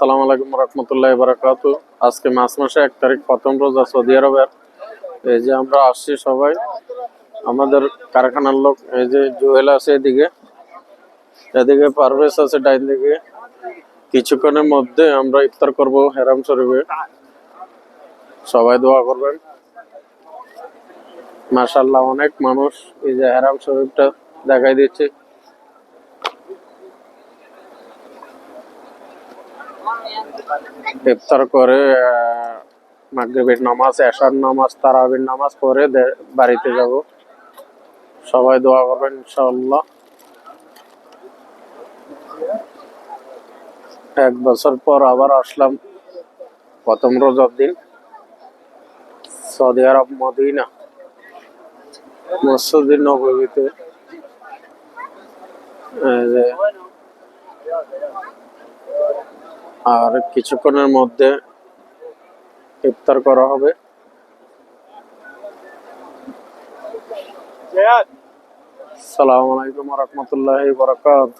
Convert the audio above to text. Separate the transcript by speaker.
Speaker 1: সালাম আলাইকুম রহমতুল্লাহ বারাকাত। আজকে মাস মাসে এক তারিখ, প্রথম রোজা সৌদি আরবের। এই যে আমরা আসছি সবাই। আমাদের কারখানার লোক, এই যে জুয়েল আছে এদিকে। এদিকে পারভেজ আছে ডাইন দিকে। কিছুক্ষণের মধ্যে আমরা ইফতার করব হেরাম শরীফে। সবাই দোয়া করবেন। মাশাল্লাহ অনেক মানুষ এই যে হেরাম শরীফটা দেখাই দিচ্ছে। ইফতার করে মাগরিবের নামাজ, এশার নামাজ, তারাবির নামাজ পরে বাড়িতে যাব। সবাই দোয়া করবেন, ইনশাআল্লাহ। এক বছর পর আবার আসলাম প্রথম রোজার দিন। সৌদি আরব, মদিনা, মসজিদ নবীতে আর কিছুক্ষণের মধ্যে ইফতার করা হবে। সালাম আলাইকুম রহমতুল্লাহ বরকাত